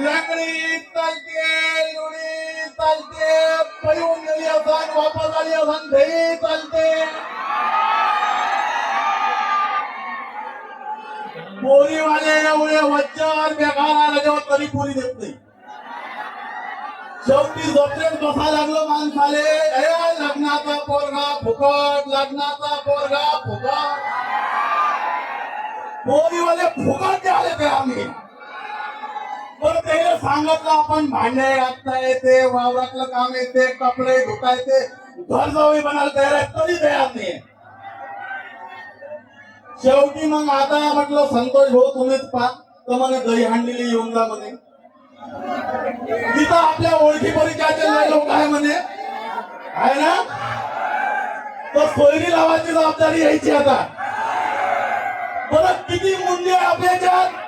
लाकडी चालते लोणी चालते पळून गेली असन वापस आली असन घरी चालते. पोरीवाले एवढे वज्जर बेकार लागेवर तरी पोरी देत नाही. शेवटी झोपलेत बसा लागलो माणसाले ए लग्नाचा पोरगा फुकट लग्नाचा पोरगा फुकट. पोरीवाले फुकट ते सांगितलं आपण भांडे घालता येते वावरातलं काम येते कपडे धुता येते घर जावई बनायला तयार आहे तरी तयार नाही शेवटी मग आता म्हटलं संतोष भाऊ तुम्हीच पा तर म्हणे दही हांडलेली येऊन जा म्हणे. तिथं आपल्या ओळखी परिचयाचे लोक आहे म्हणे. आहे ना? तर सोयरी लावायची जबाबदारी यायची आता. परत किती मुंडे आहे आपल्याच्यात?